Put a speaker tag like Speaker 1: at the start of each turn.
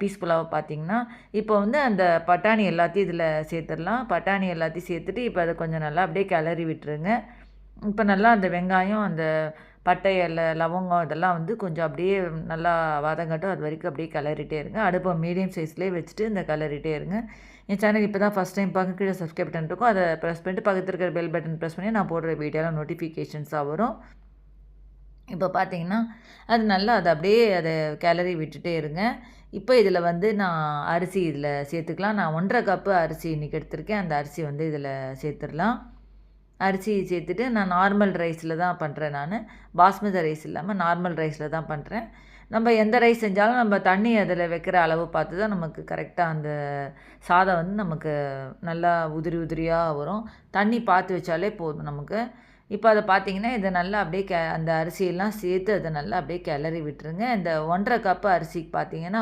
Speaker 1: பீஸ்ஃபுல்லாக பார்த்தீங்கன்னா இப்போ வந்து அந்த பட்டாணி எல்லாத்தையும் இதில் சேர்த்துடலாம். பட்டாணி எல்லாத்தையும் சேர்த்துட்டு இப்போ அதை கொஞ்சம் நல்லா அப்படியே கிளறி விட்டுருங்க. இப்போ நல்லா அந்த வெங்காயம் அந்த பட்டை இலை லவங்கம் இதெல்லாம் வந்து கொஞ்சம் அப்படியே நல்லா வதங்கட்டும் அது வரைக்கும் அப்படியே கிளறிட்டே இருங்க. அடுப்பை மீடியம் சைஸ்லேயே வச்சுட்டு இந்த கிளறிட்டே இருங்க. என் சேனல் இப்போ தான் ஃபஸ்ட் டைம் பார்க்க கீழே சப்ஸ்கிரைப் பட்டன் இருக்கும். அதை ப்ரெஸ் பண்ணிட்டு பக்கத்தில் இருக்கிற பெல் பட்டன் ப்ரெஸ் பண்ணி நான் போடுற வீடியோலாம் நோட்டிஃபிகேஷன்ஸாக வரும். இப்போ பார்த்தீங்கன்னா அது நல்லா அதை அப்படியே அதை கிளறி விட்டுட்டே இருங்க. இப்போ இதில் வந்து நான் அரிசி இதில் சேர்த்துக்கலாம். நான் ஒன்றரை கப்பு அரிசி இன்றைக்கி எடுத்திருக்கேன். அந்த அரிசி வந்து இதில் சேர்த்துடலாம். அரிசி சேர்த்துட்டு நான் நார்மல் ரைஸில் தான் பண்ணுறேன் நான். பாஸ்மதி ரைஸ் இல்லாமல் நார்மல் ரைஸில் தான் பண்ணுறேன். நம்ம எந்த ரைஸ் செஞ்சாலும் நம்ம தண்ணி அதில் வைக்கிற அளவு பார்த்து தான் நமக்கு கரெக்டாக அந்த சாதம் வந்து நமக்கு நல்லா உதிரி உதிரியாக வரும். தண்ணி பார்த்து வச்சாலே போதும் நமக்கு. இப்போ அதை பார்த்தீங்கன்னா இதை நல்லா அப்படியே கே அந்த அரிசியெல்லாம் சேர்த்து அதை நல்லா அப்படியே கிளறி விட்டுருங்க. இந்த ஒன்றரை கப்பு அரிசிக்கு பார்த்தீங்கன்னா